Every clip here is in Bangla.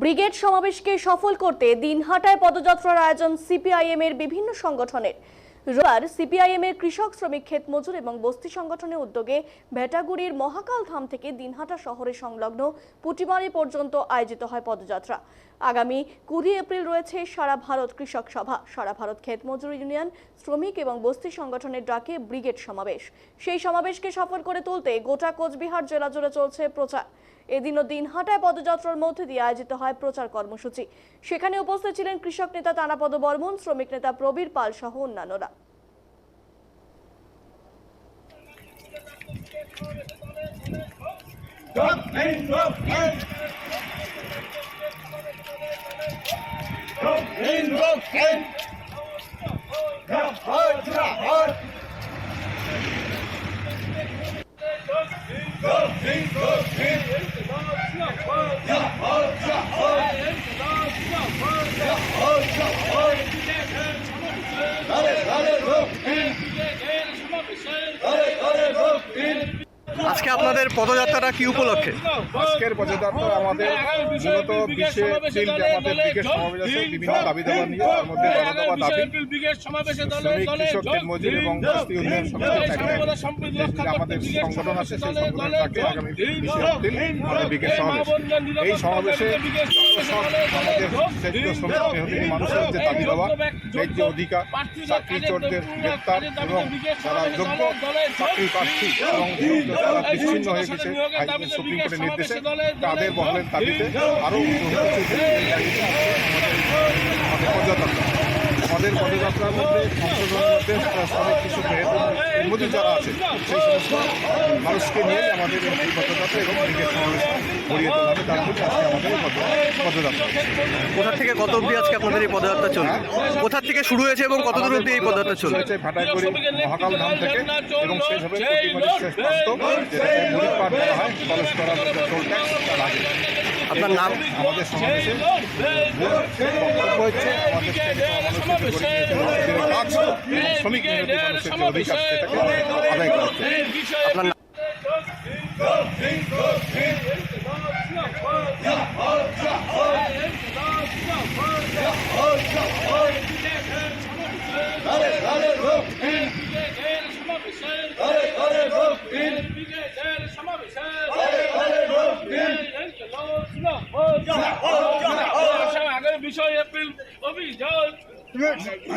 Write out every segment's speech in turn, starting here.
ব্রিগেড সমাবেশকে সফল করতে দিনহাটায় পদযাত্রার আয়োজন সিপিআইএম এর বিভিন্ন সংগঠনের। রোববার সিপিআইএম এর কৃষক শ্রমিক ক্ষেত মজুর এবং বস্তি সংগঠনের উদ্যোগে ভেটাগুড়ির মহাকাল ধাম থেকে দিনহাটা শহরের সংলগ্ন পুটিমারি পর্যন্ত আয়োজিত হয় পদযাত্রা। আগামী কুড়ি এপ্রিল রয়েছে সারা ভারত কৃষক সভা। সারা ভারত ক্ষেত মজুর ইউনিয়ন, শ্রমিক এবং বস্তি সংগঠনের ডাকে ব্রিগেড সমাবেশ। সেই সমাবেশকে সফল করে তুলতে গোটা কোচবিহার জেলা জুড়ে চলছে প্রচার। এদিনও দিনহাটায় পদযাত্রার মধ্যে দিয়ে আয়োজিত হয় প্রচার কর্মসূচি সেখানে উপস্থিত ছিলেন কৃষক নেতা তানাপদ বর্মন শ্রমিক নেতা প্রবীর পাল সহ অন্যান্যরা 誰誰誰 আজকে আপনাদের পদযাত্রাটা কি উপলক্ষে? আজকের পদযাত্রা আমাদের মূলত বিশ্বে তিন আমাদের ব্রিগেড সমাবেশ আছে বিভিন্ন দাবি দাবা নিয়ে তার মধ্যে বড় দাবি শ্রমিক কৃষকদের মজুরি এবং বস্তি উন্নয়ন সমিতি আমাদের সংগঠন আছে সেই সংগঠনের থাকে আগামী সমাবেশ। এই সমাবেশে আমাদের শ্রমিক মেহনতি মানুষের যে দাবি দাবা ন্যায্য অধিকার চাকরি চোরদের গ্রেপ্তার এবং যারা যোগ্য চাকরি প্রার্থী এবং বিচ্ছিন্ন হয়ে গেছে। সুপ্রিম কোর্টের নির্দেশে তাদের বহলের দাবিতে আরও আমাদের পদযাত্রা। আমাদের পদযাত্রার মধ্যে অংশগ্রহণের মধ্যে শ্রমিক কৃষক মধ্যে যারা আছে সেই সমস্ত মানুষকে নিয়ে আমাদের এই পদযাত্রা এবং ব্রিগেড সমাবেশ গড়িয়ে তোলা হবে তার মধ্যে আজকে আমাদের এই পদযাত্রা কোথা থেকে কত অবধি আজকে আপনাদের এই পদযাত্রা চলবে? কোথা থেকে শুরু হয়েছে এবং কত দূর অবধি এই পদযাত্রা চলবে? হয়েছে ভাটাইগুড়ি মহাকাল ধাম থেকে এবং শেষ হবে শেষ প্রান্ত যেটাকে মুড়ির পাট বলা হয় কলেজ করার টোল ট্যাক্স তার আগে। আপনার নাম? আমাদের সমাবেশে বক্তব্য হচ্ছে আমাদের শ্রমিক অধিকার সেটাকে আদায় করা হচ্ছে আপনার নাম আগের বিষয় এপ্রিল অভিযান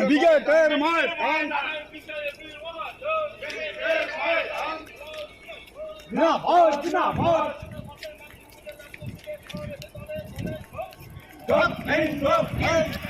বিগেটের মায় বিষয় এপ্রিল অভিযান